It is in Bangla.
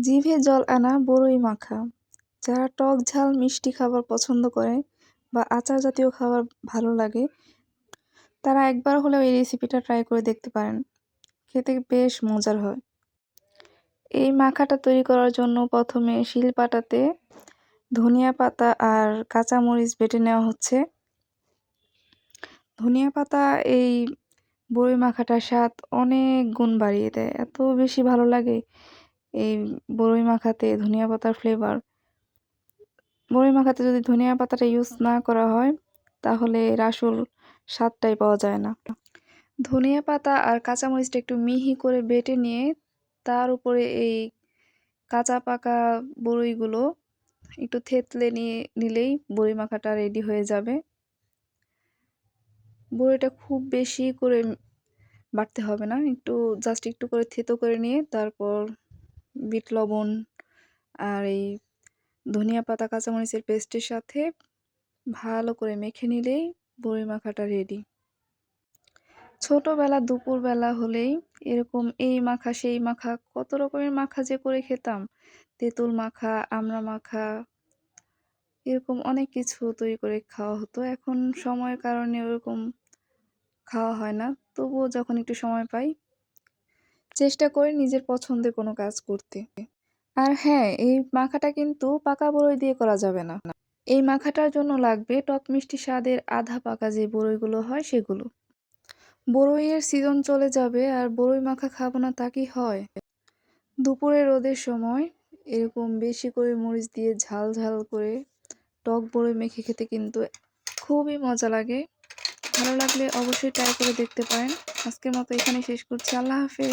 জিভে জল আনা বড়ই মাখা। যারা টক ঝাল মিষ্টি খাবার পছন্দ করে বা আচার জাতীয় খাবার ভালো লাগে, তারা একবার হলেও এই রেসিপিটা ট্রাই করে দেখতে পারেন। খেতে বেশ মজার হয়। এই মাখাটা তৈরি করার জন্য প্রথমে শিল পাটাতে ধনিয়া পাতা আর কাঁচামরিচ বেটে নেওয়া হচ্ছে। ধনিয়া পাতা এই বড়ি মাখাটার স্বাদ অনেক গুণ বাড়িয়ে দেয়। এত বেশি ভালো লাগে এই বড়ই মাখাতে ধনিয়া পাতার ফ্লেভার বড়ই মাখাতে যদি ধনিয়া পাতাটা ইউজ না করা হয়, তাহলে এর আসল স্বাদটাই পাওয়া যায় না। ধনিয়া পাতা আর কাঁচামরিচটা একটু মিহি করে বেটে নিয়ে তার উপরে এই কাঁচা পাকা বড়ইগুলো একটু থেতলে নিয়ে নিলেই বড়ি মাখাটা রেডি হয়ে যাবে। বড়িটা খুব বেশি করে বাটতে হবে না, একটু জাস্ট একটু করে থেতো করে নিয়ে তারপর বিট লবণ আর এই ধনিয়া পাতা, কাঁচামরিচের পেস্টের সাথে ভালো করে মেখে নিলেই বড়ি মাখাটা রেডি ছোটোবেলা, দুপুরবেলা হলেই এরকম এই মাখা, সেই মাখা, কত রকমের মাখা যে করে খেতাম। তেঁতুল মাখা, আমড়া মাখা, এরকম অনেক কিছু তৈরি করে খাওয়া হতো। এখন সময়ের কারণে ওরকম খাওয়া হয় না। তবুও যখন একটু সময় পাই চেষ্টা করি নিজের পছন্দের কোনো কাজ করতে। আর হ্যাঁ এই মাখাটা কিন্তু পাকা বড়ই দিয়ে করা যাবে না। এই মাখাটার জন্য লাগবে টক মিষ্টি স্বাদের আধা পাকা যে বড়ইগুলো হয় সেগুলো। বড়ইয়ের সিজন চলে যাবে আর বড়ই মাখা খাব না তা কি হয়? দুপুরে রোদের সময় এরকম বেশি করে মরিচ দিয়ে ঝাল ঝাল করে টক বড়ই মেখে খেতে কিন্তু খুবই মজা লাগে। ভালো লাগলে অবশ্যই ট্রাই করে দেখতে পারেন। আজকের মতো এখানে শেষ করছি। আল্লাহ হাফেজ।